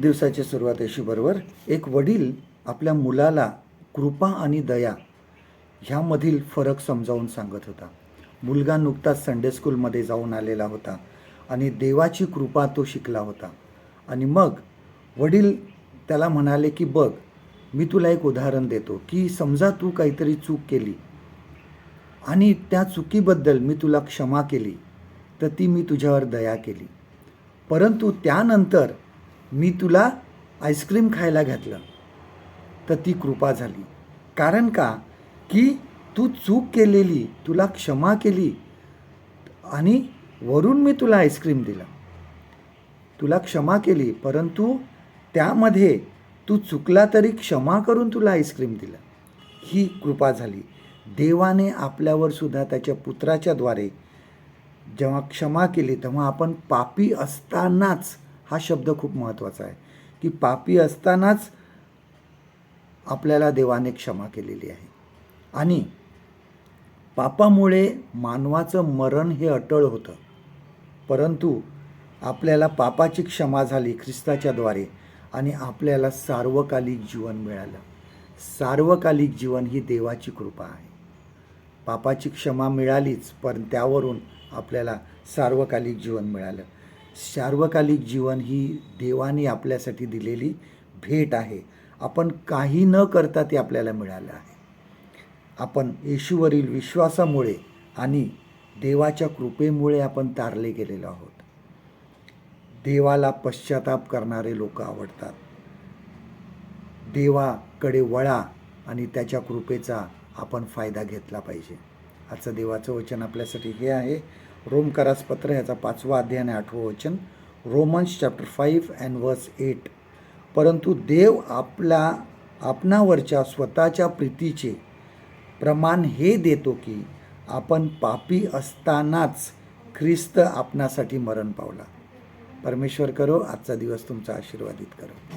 दिवसाच्या सुरुवात येशूबरोबर एक वडील आपल्या मुलाला कृपा आणि दया ह्यामधील फरक समजावून सांगत होता. मुलगा नुकताच संडे स्कूलमध्ये जाऊन आलेला होता आणि देवाची कृपा तो शिकला होता. आणि मग वडील त्याला म्हणाले की बघ मी तुला एक उदाहरण देतो की समजा तू काहीतरी चूक केली आणि त्या चुकीबद्दल मी तुला क्षमा केली तर ती मी तुझ्यावर दया केली. परंतु त्यानंतर मी तुला आईस्क्रीम खायला घातलं. तर ती कृपा झाली. कारण का? की तू चूक केलेली तुला क्षमा केली आणि वरून मी तुला आईस्क्रीम दिलं. तुला क्षमा केली परंतु त्यामध्ये तू चुकला तरी क्षमा करून तुला आईस्क्रीम दिलं. ही कृपा झाली. देवाने आपल्यावर सुद्धा त्याच्या पुत्राच्याद्वारे जेव्हा क्षमा केली तेव्हा आपण पापी असतानाच हा शब्द खूप महत्त्वाचा आहे. की पापी असतानाच आपल्याला देवाने क्षमा केलेली आहे. आणि पापामुळे मानवाचं मरण हे अटळ होतं. परंतु आपल्याला पापाची क्षमा झाली ख्रिस्ताच्याद्वारे आणि आपल्याला सार्वकालिक जीवन मिळालं. सार्वकालिक जीवन ही देवाची कृपा आहे. पापाची क्षमा मिळालीच पण त्यावरून आपल्याला सार्वकालिक जीवन मिळालं. सार्वकालिक जीवन ही देवाने आपल्यासाठी दिलेली भेट आहे. आपण काही न करता ते आपल्याला मिळालं आहे. आपण येशूवरील विश्वासामुळे आणि देवाच्या कृपेमुळे आपण तारले गेलेलो आहोत. देवाला पश्चाताप करणारे लोक आवडतात. देवाकडे वळा आणि त्याच्या कृपेचा आपण फायदा घेतला पाहिजे. आजचं देवाचं वचन आपल्यासाठी हे आहे. रोमकारास पत्र ह्याचा पाचवा अध्याय आणि आठवं वचन Romans chapter five and verse eight परंतु देव आपल्या आपणावरच्या स्वतःच्या प्रीतीचे प्रमाण हे देतो की आपण पापी असतानाच ख्रिस्त आपणासाठी मरण पावला. परमेश्वर करो आजचा दिवस तुमचा आशीर्वादित करो.